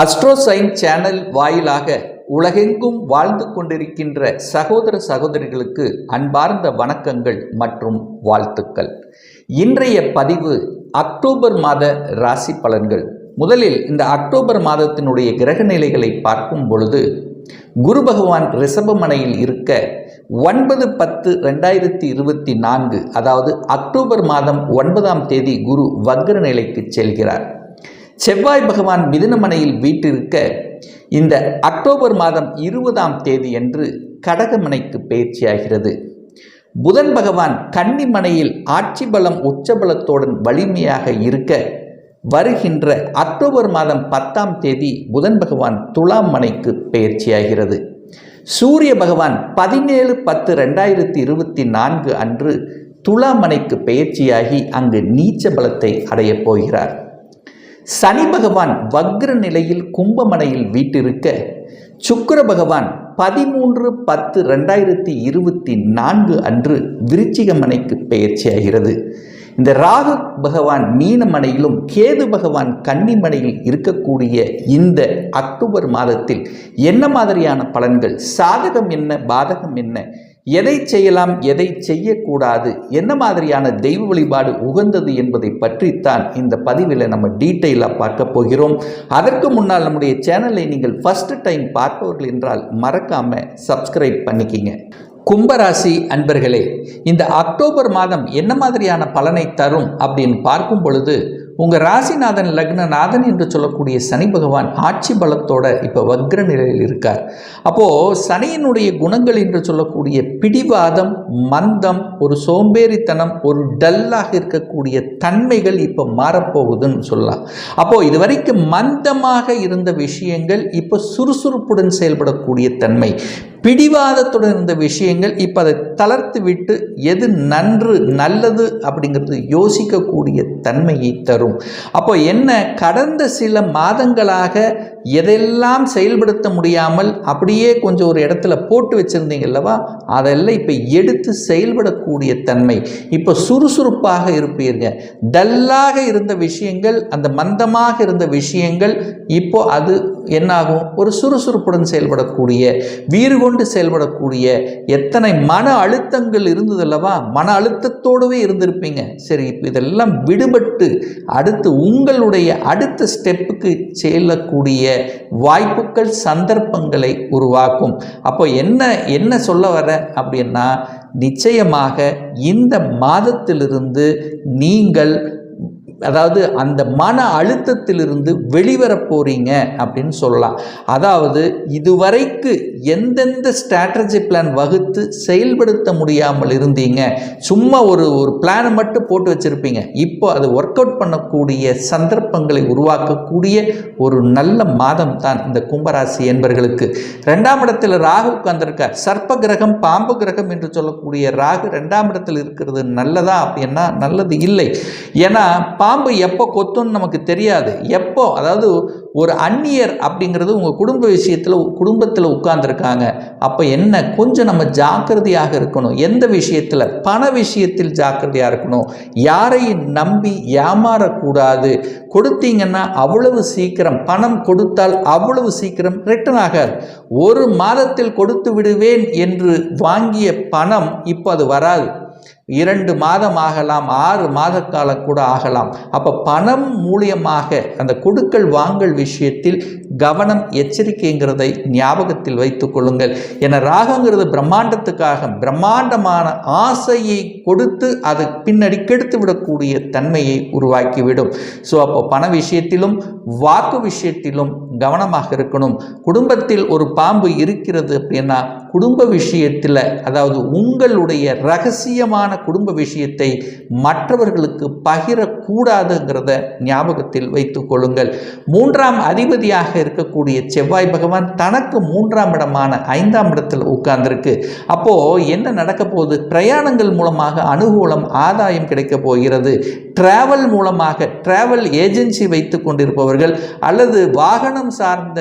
அஸ்ட்ரோசைன் channel வாயிலாக உலகெங்கும் வாழ்ந்து கொண்டிருக்கின்ற சகோதர சகோதரிகளுக்கு அன்பார்ந்த வணக்கங்கள் மற்றும் வாழ்த்துக்கள். இன்றைய பதிவு அக்டோபர் மாத ராசி பலன்கள். முதலில் இந்த அக்டோபர் மாதத்தினுடைய கிரக நிலைகளை பார்க்கும் பொழுது குரு பகவான் ரிஷபமனையில் இருக்க ஒன்பது பத்து ரெண்டாயிரத்தி இருபத்தி நான்கு அதாவது அக்டோபர் மாதம் ஒன்பதாம் தேதி குரு வக்ர நிலைக்கு செல்கிறார். செவ்வாய் பகவான் மிதுனமனையில் வீட்டிருக்க இந்த அக்டோபர் மாதம் இருபதாம் தேதி என்று கடகமனைக்கு பயிற்சியாகிறது. புதன் பகவான் கன்னிமனையில் ஆட்சி பலம் உச்சபலத்துடன் வலிமையாக இருக்க வருகின்ற அக்டோபர் மாதம் பத்தாம் தேதி புதன் பகவான் துலாம் மனைக்கு பயிற்சியாகிறது. சூரிய பகவான் பதினேழு பத்து ரெண்டாயிரத்தி இருபத்தி நான்கு அன்று துலாமனைக்கு பயிற்சியாகி அங்கு நீச்ச பலத்தை அடையப் போகிறார். சனி பகவான் வக்ர நிலையில் கும்பமனையில் வீட்டிருக்க சுக்கர பகவான் பதிமூன்று பத்து ரெண்டாயிரத்தி இருபத்தி நான்கு அன்று விருச்சிகமனைக்கு பெயர்ச்சியாகிறது. இந்த ராகு பகவான் மீனமனையிலும் கேது பகவான் கன்னிமனையில் இருக்கக்கூடிய இந்த அக்டோபர் மாதத்தில் என்ன மாதிரியான பலன்கள்? சாதகம் என்ன? பாதகம் என்ன? எதை செய்யலாம் எதை செய்யக்கூடாது என்ன மாதிரியான தெய்வ வழிபாடு உகந்தது என்பதை பற்றித்தான் இந்த பதிவில் நம்ம டீட்டெயிலாக பார்க்க போகிறோம். அதற்கு முன்னால் நம்முடைய சேனலை நீங்கள் ஃபஸ்ட்டு டைம் பார்ப்பவர்கள் என்றால் மறக்காமல் சப்ஸ்கிரைப் பண்ணிக்கிங்க. கும்பராசி அன்பர்களே இந்த அக்டோபர் மாதம் என்ன மாதிரியான பலனை தரும் அப்படின்னு பார்க்கும் பொழுது உங்கள் ராசிநாதன் லக்னநாதன் என்று சொல்லக்கூடிய சனி பகவான் ஆட்சி பலத்தோட இப்போ வக்ர நிலையில் இருக்கார். அப்போது சனியினுடைய குணங்கள் என்று சொல்லக்கூடிய பிடிவாதம் மந்தம் ஒரு சோம்பேறித்தனம் ஒரு டல்லாக இருக்கக்கூடிய தன்மைகள் இப்போ மாறப்போகுதுன்னு சொல்லலாம். அப்போது இது வரைக்கும் மந்தமாக இருந்த விஷயங்கள் இப்போ சுறுசுறுப்புடன் செயல்படக்கூடிய தன்மை. பிடிவாதத்துடன் இருந்த விஷயங்கள் இப்போ அதை தளர்த்து விட்டு எது நன்று நல்லது அப்படிங்கிறது யோசிக்கக்கூடிய தன்மையை தரும். அப்போ என்ன கடந்த சில மாதங்களாக எதெல்லாம் செயல்படுத்த முடியாமல் அப்படியே கொஞ்சம் ஒரு இடத்துல போட்டு வச்சுருந்தீங்க அல்லவா? அதெல்லாம் இப்போ எடுத்து செயல்படக்கூடிய தன்மை. இப்போ சுறுசுறுப்பாக இருப்பீங்க. டல்லாக இருந்த விஷயங்கள் அந்த மந்தமாக இருந்த விஷயங்கள் இப்போ அது என்னாகும்? ஒரு சுறுசுறுப்புடன் செயல்படக்கூடிய வீறு கொண்டு செயல்படக்கூடிய எத்தனை மன அழுத்தங்கள் இருந்ததல்லவா மன அழுத்தத்தோடவே இருந்திருப்பீங்க. சரி இப்போ இதெல்லாம் விடுபட்டு அடுத்து உங்களுடைய அடுத்த ஸ்டெப்புக்கு செல்லக்கூடிய வாய்ப்புகள் சந்தர்ப்பங்களை உருவாக்கும். அப்போ என்ன என்ன சொல்ல வர அப்படின்னா நிச்சயமாக இந்த மாதத்திலிருந்து நீங்கள் அதாவது அந்த மன அழுத்தத்திலிருந்து வெளிவரப் போகிறீங்க அப்படின்னு சொல்லலாம். அதாவது இதுவரைக்கு எந்தெந்த ஸ்ட்ராட்டஜி பிளான் வகுத்து செயல்படுத்த முடியாமல் இருந்தீங்க. சும்மா ஒரு ஒரு பிளானை மட்டும் போட்டு வச்சுருப்பீங்க. இப்போ அது ஒர்க் அவுட் பண்ணக்கூடிய சந்தர்ப்பங்களை உருவாக்கக்கூடிய ஒரு நல்ல மாதம் தான் இந்த கும்பராசி என்பர்களுக்கு. ரெண்டாம் இடத்தில் ராகு உட்கார்ந்துருக்கார். சர்ப்ப கிரகம் பாம்பு கிரகம் என்று சொல்லக்கூடிய ராகு ரெண்டாம் இடத்தில் இருக்கிறது நல்லதா அப்படின்னா நல்லது இல்லை. ஏன்னா பாம்பு எப்போ கொத்துன்னு நமக்கு தெரியாது. எப்போ? அதாவது ஒரு அந்நியர் அப்படிங்கிறது உங்கள் குடும்ப விஷயத்தில் குடும்பத்தில் உட்கார்ந்துருக்காங்க. அப்போ என்ன? கொஞ்சம் நம்ம ஜாக்கிரதையாக இருக்கணும். எந்த விஷயத்தில்? பண விஷயத்தில் ஜாக்கிரதையாக இருக்கணும். யாரையும் நம்பி ஏமாறக்கூடாது. கொடுத்தீங்கன்னா அவ்வளவு சீக்கிரம் பணம் கொடுத்தால் அவ்வளவு சீக்கிரம் ரிட்டர்ன் ஆகாது. ஒரு மாதத்தில் கொடுத்து விடுவேன் என்று வாங்கிய பணம் இப்போ அது வராது. இரண்டு மாதம் ஆகலாம் ஆறு மாத காலம் கூட ஆகலாம். அப்போ பணம் மூலியமாக அந்த கொடுக்கல் வாங்கல் விஷயத்தில் கவனம் எச்சரிக்கைங்கிறதை ஞாபகத்தில் வைத்துக் கொள்ளுங்கள். என ராகங்கிறது பிரம்மாண்டத்துக்காக பிரம்மாண்டமான ஆசையை கொடுத்து அது பின்னாடி கெடுத்து விடக்கூடிய தன்மையை உருவாக்கிவிடும். ஸோ அப்போ பண விஷயத்திலும் வாக்கு விஷயத்திலும் கவனமாக இருக்கணும். குடும்பத்தில் ஒரு பாம்பு இருக்கிறது அப்படின்னா குடும்ப விஷயத்தில் அதாவது உங்களுடைய ரகசியமான குடும்ப விஷயத்தை மற்றவர்களுக்கு பகிரக்கூடாதுங்கிறத ஞாபகத்தில் வைத்துக் கொள்ளுங்கள். மூன்றாம் அதிபதியாக இருக்கக்கூடிய செவ்வாய் பகவான் தனக்கு மூன்றாம் இடமான ஐந்தாம் இடத்தில் உட்கார்ந்திருக்கு. அப்போது என்ன நடக்க போகுது? பிரயாணங்கள் மூலமாக அனுகூலம் ஆதாயம் கிடைக்க போகிறது. டிராவல் மூலமாக டிராவல் ஏஜென்சி வைத்து கொண்டிருப்பவர்கள் அல்லது வாகனம் சார்ந்த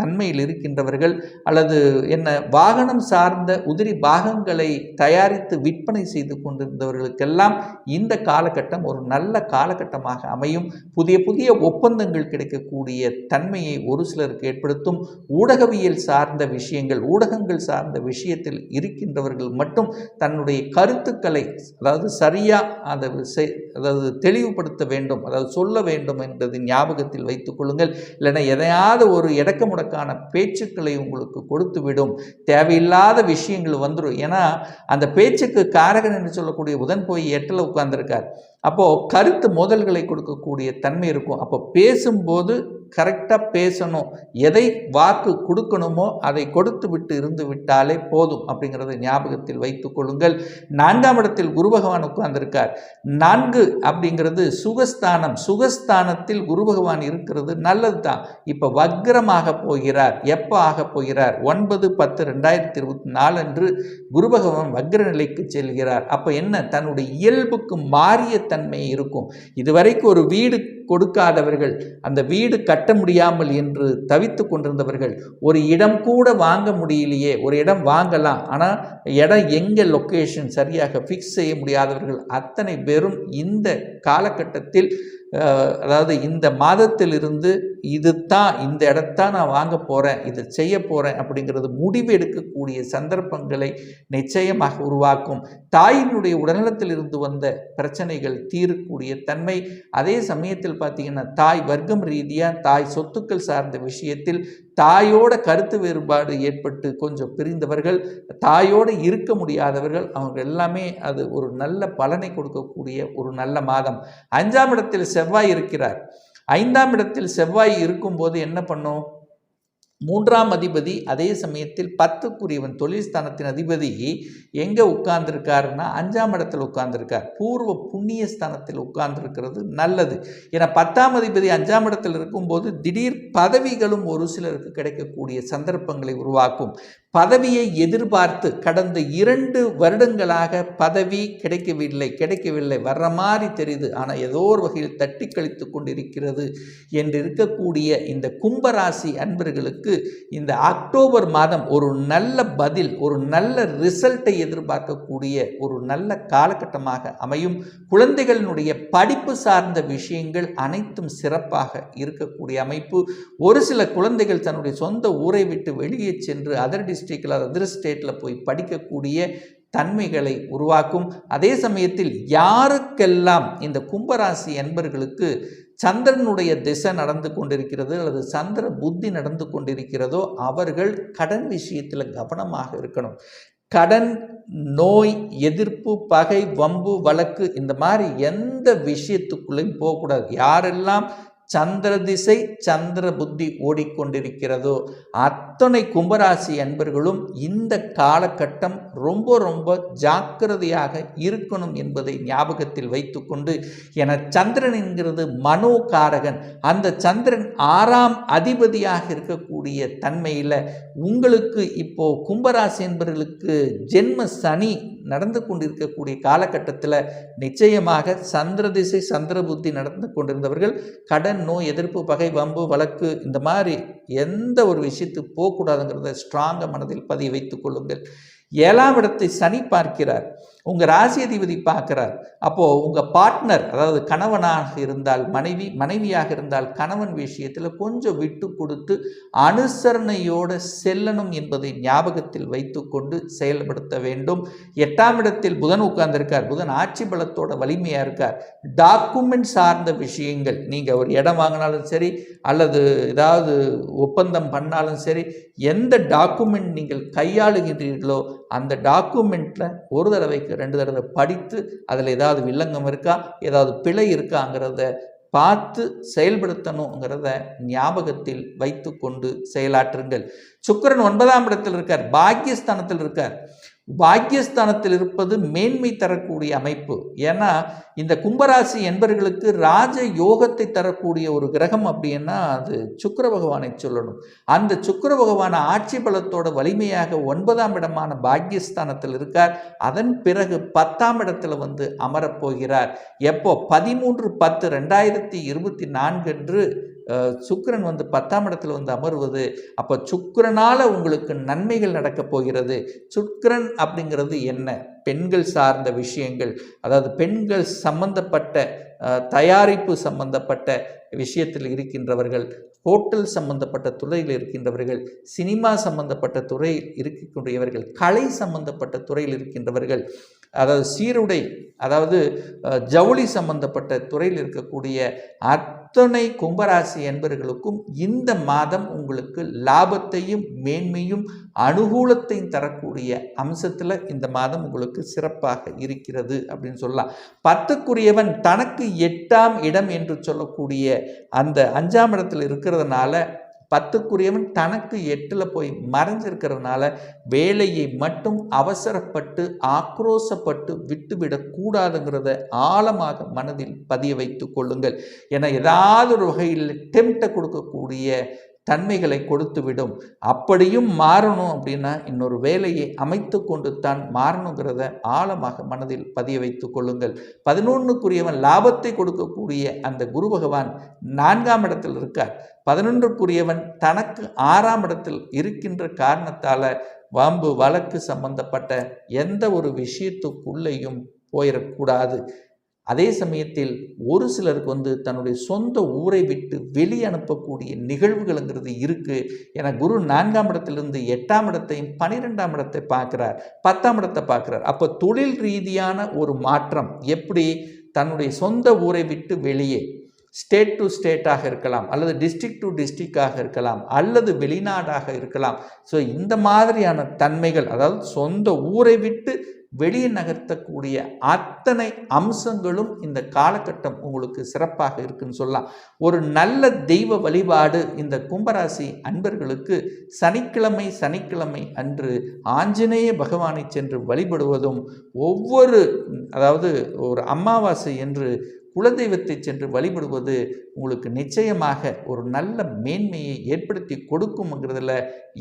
தன்மையில் இருக்கின்றவர்கள் அல்லது என்ன வாகனம் சார்ந்த உதிரி பாகங்களை தயாரித்து விற்பனை செய்து கொண்டிருந்தவர்களுக்கெல்லாம் இந்த காலகட்டம் ஒரு நல்ல காலகட்டமாக அமையும். புதிய புதிய ஒப்பந்தங்கள் கிடைக்கக்கூடிய தன்மையை ஒரு சிலருக்கு ஏற்படுத்தும். ஊடகவியல் சார்ந்த விஷயங்கள் ஊடகங்கள் சார்ந்த விஷயத்தில் இருக்கின்றவர்கள் மட்டும் தன்னுடைய கருத்துக்களை அதாவது சரியாக அதை செய்- அதாவது தெளிவுபடுத்த வேண்டும் அதாவது சொல்ல வேண்டும் என்பது ஞாபகத்தில் வைத்துக் கொள்ளுங்கள். இல்லைன்னா எதையாவது ஒரு இடக்க அதற்கான பேச்சுக்களை உங்களுக்கு கொடுத்து விடும் தேவையில்லாத விஷயங்கள் வந்துடும் ஏன்னா அந்த பேச்சுக்கு காரகன் என்று சொல்லக்கூடிய புதன் போய் எட்டில் உட்கார்ந்துருக்கார். அப்போது கருத்து மோதல்களை கொடுக்கக்கூடிய தன்மை இருக்கும். அப்போ பேசும்போது கரெக்டாக பேசணும். எதை வாக்கு கொடுக்கணுமோ அதை கொடுத்து விட்டு இருந்து விட்டாலே போதும் அப்படிங்கிறத ஞாபகத்தில் வைத்துக் கொள்ளுங்கள். நான்காம் இடத்தில் குரு பகவான் உட்கார்ந்திருக்கார். நான்கு அப்படிங்கிறது சுகஸ்தானம். சுகஸ்தானத்தில் குரு பகவான் இருக்கிறது நல்லது தான் இப்போ வக்ரமாக போகிறார். எப்போ ஆக போகிறார்? ஒன்பது பத்து ரெண்டாயிரத்தி இருபத்தி நாலு அன்று குரு பகவான் வக்ர நிலைக்கு செல்கிறார். அப்போ என்ன? தன்னுடைய இயல்புக்கு மாறிய தன்மை இருக்கும். இதுவரைக்கும் ஒரு வீடு கொடுக்காதவர்கள் அந்த வீடு கட்ட கட்ட முடியாமல் என்று தவித்து கொண்டிருந்தவர்கள் ஒரு இடம் கூட வாங்க முடியலையே ஒரு இடம் வாங்கலாம் ஆனால் இடம் எங்கே லொக்கேஷன் சரியாக ஃபிக்ஸ் செய்ய முடியாதவர்கள் அத்தனை பேரும் இந்த காலகட்டத்தில் அதாவது இந்த மாதத்திலிருந்து இது தான் இந்த இடத்தான் நான் வாங்க போகிறேன் இதை செய்ய போகிறேன் அப்படிங்கிறது முடிவு எடுக்கக்கூடிய சந்தர்ப்பங்களை நிச்சயமாக உருவாக்கும். தாயினுடைய உடல்நலத்தில் இருந்து வந்த பிரச்சனைகள் தீரக்கூடிய தன்மை அதே சமயத்தில் பார்த்தீங்கன்னா தாய் வர்க்கம் ரீதியாக தாய் சொத்துக்கள் சார்ந்த விஷயத்தில் தாயோட கருத்து வேறுபாடு ஏற்பட்டு கொஞ்சம் பிரிந்தவர்கள் தாயோடு இருக்க முடியாதவர்கள் அவங்க எல்லாமே அது ஒரு நல்ல பலனை கொடுக்கக்கூடிய ஒரு நல்ல மாதம். அஞ்சாம் இடத்தில் செவ்வாய் இருக்கிறார். ஐந்தாம் இடத்தில் செவ்வாய் இருக்கும்போது என்ன பண்ணும்? மூன்றாம் அதிபதி அதே சமயத்தில் பத்துக்குரியவன் தொழில் ஸ்தானத்தின் அதிபதி எங்கே உட்கார்ந்துருக்காருன்னா அஞ்சாம் இடத்தில் உட்கார்ந்துருக்கார். பூர்வ புண்ணிய ஸ்தானத்தில் உட்கார்ந்துருக்கிறது நல்லது. ஏன்னா பத்தாம் அதிபதி அஞ்சாம் இடத்தில் இருக்கும்போது திடீர் பதவிகளும் ஒரு சிலருக்கு கிடைக்கக்கூடிய சந்தர்ப்பங்களை உருவாக்கும். பதவியை எதிர்பார்த்து கடந்த இரண்டு வருடங்களாக பதவி கிடைக்கவில்லை கிடைக்கவில்லை. வர்ற மாதிரி தெரியுது. ஆனால் ஏதோ ஒரு வகையில் தட்டி கழித்து கொண்டிருக்கிறது என்று இருக்கக்கூடிய இந்த கும்பராசி அன்பர்களுக்கு இந்த அக்டோபர் மாதம் ஒரு நல்ல பதில் ஒரு நல்ல ரிசல்ட்டை எதிர்பார்க்கக்கூடிய ஒரு நல்ல காலகட்டமாக அமையும். குழந்தைகளினுடைய படிப்பு சார்ந்த விஷயங்கள் அனைத்தும் சிறப்பாக இருக்கக்கூடிய அமைப்பு. ஒரு சில குழந்தைகள் தன்னுடைய சொந்த ஊரை விட்டு வெளியே சென்று அதர் டிஸ்ட்ரிக்டில் அதர் ஸ்டேட்டில் போய் படிக்கக்கூடிய தன்மைகளை உருவாக்கும். அதே சமயத்தில் யாருக்கெல்லாம் இந்த கும்பராசி என்பர்களுக்கு சந்திரனுடைய திசை நடந்து கொண்டிருக்கிறது அல்லது சந்திர புத்தி நடந்து கொண்டிருக்கிறதோ அவர்கள் கடன் விஷயத்தில் கவனமாக இருக்கணும். கடன் நோய் எதிர்ப்பு பகை வம்பு வழக்கு இந்த மாதிரி எந்த விஷயத்துக்குள்ளேயும் போகக்கூடாது. யாரெல்லாம் சந்திர திசை சந்திர புத்தி ஓடிக்கொண்டிருக்கிறதோ அத்தனை கும்பராசி அன்பர்களும் இந்த காலகட்டம் ரொம்ப ரொம்ப ஜாக்கிரதையாக இருக்கணும் என்பதை ஞாபகத்தில் வைத்துக்கொண்டு என சந்திரன் என்கிறது மனோகாரகன். அந்த சந்திரன் ஆறாம் அதிபதியாக இருக்கக்கூடிய தன்மையில் உங்களுக்கு இப்போ கும்பராசி என்பவர்களுக்கு ஜென்ம சனி நடந்து கொண்டிருக்கக்கூடிய காலகட்டத்தில் நிச்சயமாக சந்திர திசை சந்திர புத்தி நடந்து கொண்டிருந்தவர்கள் கடன் நோய் எதிர்ப்பு பகை வம்பு வழக்கு இந்த மாதிரி எந்த ஒரு விஷயத்துக்கு போகக்கூடாதுங்கிறத ஸ்ட்ராங்காக மனதில் பதிய வைத்துக் கொள்ளுங்கள். ஏழாம் இடத்தை சனி பார்க்கிறார். உங்கள் ராசி அதிபதி பார்க்கிறார். அப்போது உங்கள் பார்ட்னர் அதாவது கணவனாக இருந்தால் மனைவி மனைவியாக இருந்தால் கணவன் விஷயத்தில் கொஞ்சம் விட்டு கொடுத்து அனுசரணையோடு செல்லணும் என்பதை ஞாபகத்தில் வைத்துக்கொண்டு செயல்படுத்த வேண்டும். எட்டாம் இடத்தில் புதன் உட்கார்ந்திருக்கார். புதன் ஆட்சி பலத்தோட வலிமையாக இருக்கார். டாக்குமெண்ட் சார்ந்த விஷயங்கள் நீங்கள் ஒரு இடம் வாங்கினாலும் சரி அல்லது ஏதாவது ஒப்பந்தம் பண்ணாலும் சரி எந்த டாக்குமெண்ட் நீங்கள் கையாளுகின்றீர்களோ அந்த டாக்குமெண்ட்டில் ஒரு தடவைக்கு ரெண்டு தடவை படித்து அதில் ஏதாவது வில்லங்கம் இருக்கா ஏதாவது பிழை இருக்காங்கிறத பார்த்து செயல்படுத்தணுங்கிறத ஞாபகத்தில் வைத்துக்கொண்டு செயலாற்றுங்கள். சுக்கிரன் ஒன்பதாம் இடத்தில் இருக்கார் பாக்கியஸ்தானத்தில் இருக்கார். பாக்கியஸ்தானத்தில் இருப்பது மேன்மை தரக்கூடிய அமைப்பு. ஏன்னா இந்த கும்பராசி என்பர்களுக்கு ராஜ யோகத்தை தரக்கூடிய ஒரு கிரகம் அப்படின்னா அது சுக்கர பகவானை சொல்லணும். அந்த சுக்கர பகவான ஆட்சி பலத்தோட வலிமையாக ஒன்பதாம் இடமான பாக்கியஸ்தானத்தில் இருக்கார். அதன் பிறகு பத்தாம் இடத்துல வந்து அமரப்போகிறார் எப்போ? பதிமூன்று பத்து ரெண்டாயிரத்தி இருபத்தி நான்கு என்று சுக்கரன் வந்து பத்தாம் இடத்துல வந்து அமர்வது. அப்போ சுக்கரனால் உங்களுக்கு நன்மைகள் நடக்கப் போகிறது. சுக்கிரன் அப்படிங்கிறது என்ன? பெண்கள் சார்ந்த விஷயங்கள். அதாவது பெண்கள் சம்பந்தப்பட்ட தயாரிப்பு சம்பந்தப்பட்ட விஷயத்தில் இருக்கின்றவர்கள் ஹோட்டல் சம்பந்தப்பட்ட துறையில் இருக்கின்றவர்கள் சினிமா சம்பந்தப்பட்ட துறையில் இருக்கக்கூடியவர்கள் கலை சம்பந்தப்பட்ட துறையில் இருக்கின்றவர்கள் அதாவது சீருடை அதாவது ஜவுளி சம்பந்தப்பட்ட துறையில் இருக்கக்கூடிய அத்தனை கும்பராசி என்பவர்களுக்கும் இந்த மாதம் உங்களுக்கு லாபத்தையும் மேன்மையும் அனுகூலத்தையும் தரக்கூடிய அம்சத்தில் இந்த மாதம் உங்களுக்கு சிறப்பாக இருக்கிறது அப்படின்னு சொல்லலாம். பத்துக்குரியவன் தனக்கு எட்டாம் இடம் என்று சொல்லக்கூடிய அந்த அஞ்சாம் இடத்தில் இருக்கிறதுனால பத்துக்குரியவன் தனக்கு எட்டில் போய் மறைஞ்சிருக்கிறதுனால வேலையை மட்டும் அவசரப்பட்டு ஆக்ரோசப்பட்டு விட்டுவிடக்கூடாதுங்கிறத ஆழமாக மனதில் பதிய வைத்து கொள்ளுங்கள். ஏன்னா ஏதாவது ஒரு வகையில் டெம்ட்டை கொடுக்கக்கூடிய தன்மைகளை கொடுத்துவிடும். அப்படியும் மாறணும் அப்படின்னா இன்னொரு வேலையை அமைத்து கொண்டு தான் மாறணுங்கிறத ஆழமாக மனதில் பதிய வைத்து கொள்ளுங்கள். பதினொன்றுக்குரியவன் லாபத்தை கொடுக்கக்கூடிய அந்த குரு பகவான் நான்காம் இடத்தில் இருக்கார். பதினொன்றுக்குரியவன் தனக்கு ஆறாம் இடத்தில் இருக்கின்ற காரணத்தால் வம்பு வழக்கு சம்பந்தப்பட்ட எந்த ஒரு விஷயத்துக்குள்ளேயும் போயிடக்கூடாது. அதே சமயத்தில் ஒரு சிலருக்கு வந்து தன்னுடைய சொந்த ஊரை விட்டு வெளியே அனுப்பக்கூடிய நிகழ்வுகள்ங்கிறது இருக்குது ஏன்னா குரு நான்காம் இடத்திலிருந்து எட்டாம் இடத்தையும் பன்னிரெண்டாம் இடத்தை பார்க்குறார் பத்தாம் இடத்தை பார்க்குறார். அப்போ தொழில் ரீதியான ஒரு மாற்றம் எப்படி? தன்னுடைய சொந்த ஊரை விட்டு வெளியே ஸ்டேட் டு ஸ்டேட்டாக இருக்கலாம் அல்லது டிஸ்ட்ரிக்ட் டு டிஸ்ட்ரிக்டாக இருக்கலாம் அல்லது வெளிநாடாக இருக்கலாம். ஸோ இந்த மாதிரியான தன்மைகள் அதாவது சொந்த ஊரை விட்டு வெளியே நகர்த்தக்கூடிய அத்தனை அம்சங்களும் இந்த காலகட்டம் உங்களுக்கு சிறப்பாக இருக்குன்னு சொல்லலாம். ஒரு நல்ல தெய்வ வழிபாடு இந்த கும்பராசி அன்பர்களுக்கு சனிக்கிழமை சனிக்கிழமை அன்று ஆஞ்சநேய பகவானை சென்று வழிபடுவதும் ஒவ்வொரு அதாவது ஒரு அமாவாசை என்று குலதெய்வத்தை சென்று வழிபடுவது உங்களுக்கு நிச்சயமாக ஒரு நல்ல மேன்மையை ஏற்படுத்தி கொடுக்கும்ங்கிறதுல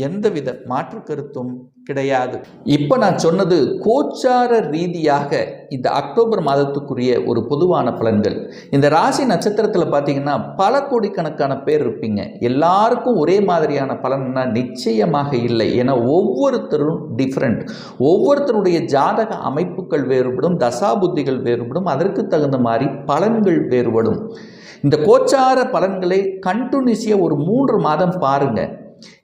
எந்தவித மாற்று கருத்தும் கிடையாது. இப்போ நான் சொன்னது கோச்சார ரீதியாக இந்த அக்டோபர் மாதத்துக்குரிய ஒரு பொதுவான பலன்கள். இந்த ராசி நட்சத்திரத்தில் பார்த்தீங்கன்னா பல கோடிக்கணக்கான பேர் இருப்பீங்க. எல்லாருக்கும் ஒரே மாதிரியான பலன்னா நிச்சயமாக இல்லை. ஏன்னா ஒவ்வொருத்தரும் டிஃப்ரெண்ட் ஒவ்வொருத்தருடைய ஜாதக அமைப்புகள் வேறுபடும் தசாபுத்திகள் வேறுபடும் அதற்கு தகுந்த மாதிரி பலன்கள் வேறுபடும். இந்த கோச்சார பலன்களை கண்டினியூஸியாக ஒரு மூன்று மாதம் பாருங்கள்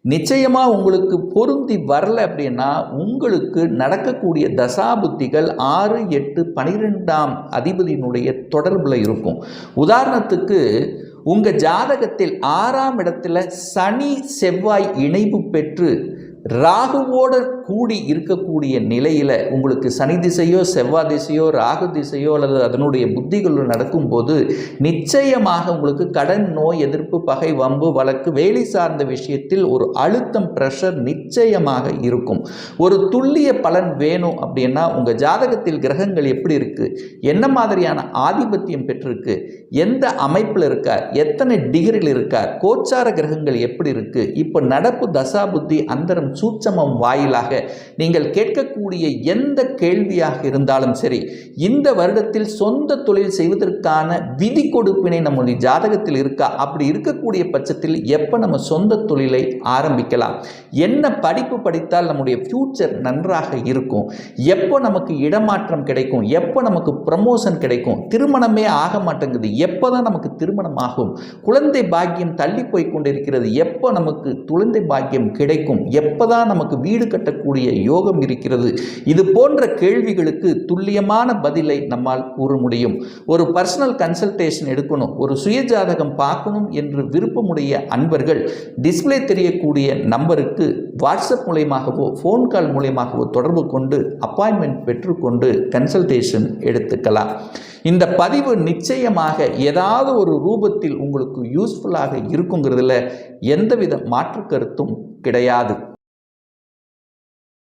நிச்சயமாக உங்களுக்கு பொருந்தி வரல அப்படின்னா உங்களுக்கு நடக்கக்கூடிய தசாபுத்திகள் ஆறு எட்டு பனிரெண்டாம் அதிபதியினுடைய தொடர்பில் இருக்கும். உதாரணத்துக்கு உங்கள் ஜாதகத்தில் ஆறாம் இடத்துல சனி செவ்வாய் இணைவு பெற்று ராகுவோட கூடி இருக்கக்கூடிய நிலையில் உங்களுக்கு சனி திசையோ செவ்வாய் திசையோ ராகு திசையோ அல்லது அதனுடைய புத்திகள் நடக்கும்போது நிச்சயமாக உங்களுக்கு கடன் நோய் எதிர்ப்பு பகை வம்பு வழக்கு வேலை சார்ந்த விஷயத்தில் ஒரு அழுத்தம் ப்ரெஷர் நிச்சயமாக இருக்கும். ஒரு துல்லிய பலன் வேணும் அப்படின்னா உங்கள் ஜாதகத்தில் கிரகங்கள் எப்படி இருக்குது என்ன மாதிரியான ஆதிபத்தியம் பெற்றிருக்கு? எந்த அமைப்பில் இருக்கார்? எத்தனை டிகிரியில் இருக்கார்? கோச்சார கிரகங்கள் எப்படி இருக்குது இப்போ நடப்பு தசாபுத்தி அந்தரம் சூட்சமம் வாயிலாக நீங்கள் கேட்கக்கூடிய எந்த கேள்வியாக இருந்தாலும் சரி இந்த வருடத்தில் சொந்த தொழில் செய்வதற்கான விதி கொடுப்பினை நம்முடைய ஜாதகத்தில் இருக்கா? அப்படி இருக்கக்கூடிய பட்சத்தில் எப்போ நம்ம சொந்த தொழிலை ஆரம்பிக்கலாம்? என்ன படிப்பு படித்தால் நம்முடைய ஃப்யூச்சர் நன்றாக இருக்கும்? எப்போ நமக்கு இடமாற்றம் கிடைக்கும்? எப்போ நமக்கு ப்ரமோஷன் கிடைக்கும்? திருமணமே ஆக மாட்டேங்குது. எப்போ தான் நமக்கு திருமணம் ஆகும்? குழந்தை பாக்கியம் தள்ளி போய் கொண்டிருக்கிறது. எப்போ நமக்கு குழந்தை பாக்கியம் கிடைக்கும்? எப்போதான் நமக்கு வீடு கட்டக்கூடிய யோகம் இருக்கிறது. இது போன்ற கேள்விகளுக்கு துல்லியமான பதிலை நம்மால் கூற முடியும். ஒரு பர்சனல் கன்சல்டேஷன் எடுக்கணும். ஒரு சுயஜாதகம் பார்க்கணும் என்று விருப்பமுடைய அன்பர்கள் டிஸ்ப்ளே தெரியக்கூடிய நம்பருக்கு வாட்ஸ்அப் மூலியமாகவோ ஃபோன் கால் மூலயமாகவோ தொடர்பு கொண்டு அப்பாயின்மெண்ட் பெற்றுக்கொண்டு கன்சல்டேஷன் எடுத்துக்கலாம். இந்த பதிவு நிச்சயமாக ஏதாவது ஒரு ரூபத்தில் உங்களுக்கு யூஸ்ஃபுல்லாக இருக்குங்கிறதுல எந்தவித மாற்று கருத்தும் கிடையாது.